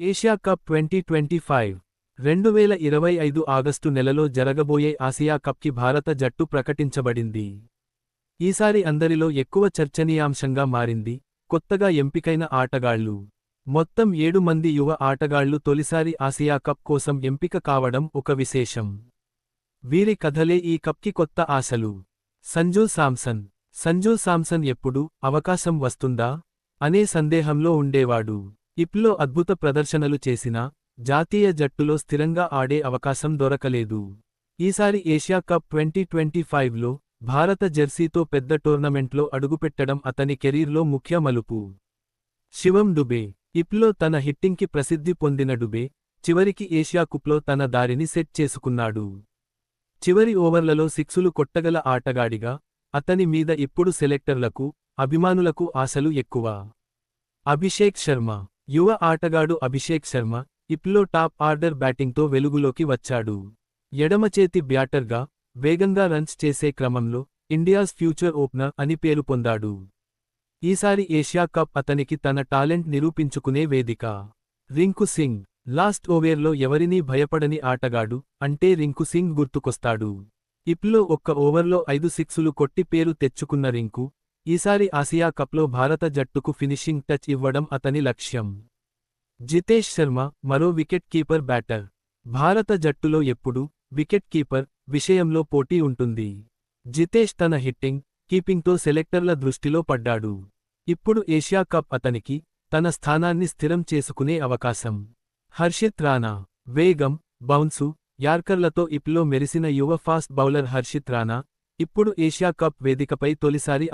Asia cup twenty twenty five. రెండు వేల ఇరవై ఐదు ఆగస్టు నెలలో జరగబోయే ఆసియా కప్కి భారత జట్టు ప్రకటించబడింది. ఈసారి అందరిలో ఎక్కువ చర్చనీయాంశంగా మారింది. కొత్తగా ఎంపికైన ఆటగాళ్ళు. మొత్తం ఏడు మంది యువ ఆటగాళ్ళు తొలిసారి ఆసియా కప్ కోసం ఎంపిక కావడం ఒక విశేషం. వీరి కథలే ఈ కప్కి కొత్త ఆశలు. సంజూ సామ్సన్. సంజూ సామ్సన్ ఎప్పుడు అవకాశం వస్తుందా? అనే సందేహంలో ఉండేవాడు. ఇప్లో అద్భుత ప్రదర్శనలు చేసినా జాతీయ జట్టులో స్థిరంగా ఆడే అవకాశం దొరకలేదు. ఈసారి ఏషియా కప్ ట్వంటీ ట్వంటీ ఫైవ్లో భారత జెర్సీతో పెద్ద టోర్నమెంట్లో అడుగుపెట్టడం అతని కెరీర్లో ముఖ్య మలుపు. శివం డుబే ఇప్లో తన హిట్టింగ్కి ప్రసిద్ధి పొందిన డుబే చివరికి ఏషియా కుప్లో తన దారిని సెట్ చేసుకున్నాడు. చివరి ఓవర్లలో సిక్సులు కొట్టగల ఆటగాడిగా అతని మీద ఇప్పుడు సెలెక్టర్లకు అభిమానులకు ఆశలు ఎక్కువ. అభిషేక్ శర్మ యువ ఆటగాడు అభిషేక్ శర్మ ఇప్లో టాప్ ఆర్డర్ బ్యాటింగ్తో వెలుగులోకి వచ్చాడు. ఎడమచేతి బ్యాటర్గా వేగంగా రన్స్ చేసే క్రమంలో ఇండియాస్ ఫ్యూచర్ ఓపెనర్ అని పేరు పొందాడు. ఈసారి ఏషియా కప్ అతనికి తన టాలెంట్ నిరూపించుకునే వేదిక. రింకు సింగ్ లాస్ట్ ఓవర్లో ఎవరినీ భయపడని ఆటగాడు అంటే రింకు సింగ్ గుర్తుకొస్తాడు. ఇప్లో ఒక్క ఓవర్లో ఐదు సిక్సులు కొట్టి పేరు తెచ్చుకున్న రింకు ఈసారి ఆసియా కప్లో భారత జట్టుకు ఫినిషింగ్ టచ్ ఇవ్వడం అతని లక్ష్యం. జితేష్ శర్మ మరో వికెట్ కీపర్ బ్యాటర్. భారత జట్టులో ఎప్పుడు వికెట్ కీపర్ విషయంలో పోటీ ఉంటుంది. జితేష్ తన హిట్టింగ్ కీపింగ్తో సెలెక్టర్ల దృష్టిలో పడ్డాడు. ఇప్పుడు ఏషియా కప్ అతనికి తన స్థానాన్ని స్థిరం చేసుకునే అవకాశం. హర్షిత్ రాణా వేగం బౌన్సు యార్కర్లతో ఇప్లో మెరిసిన యువ ఫాస్ట్ బౌలర్ హర్షిత్ రాణా ఇప్పుడు ఏషియా కప్ వేదికపై తొలిసారి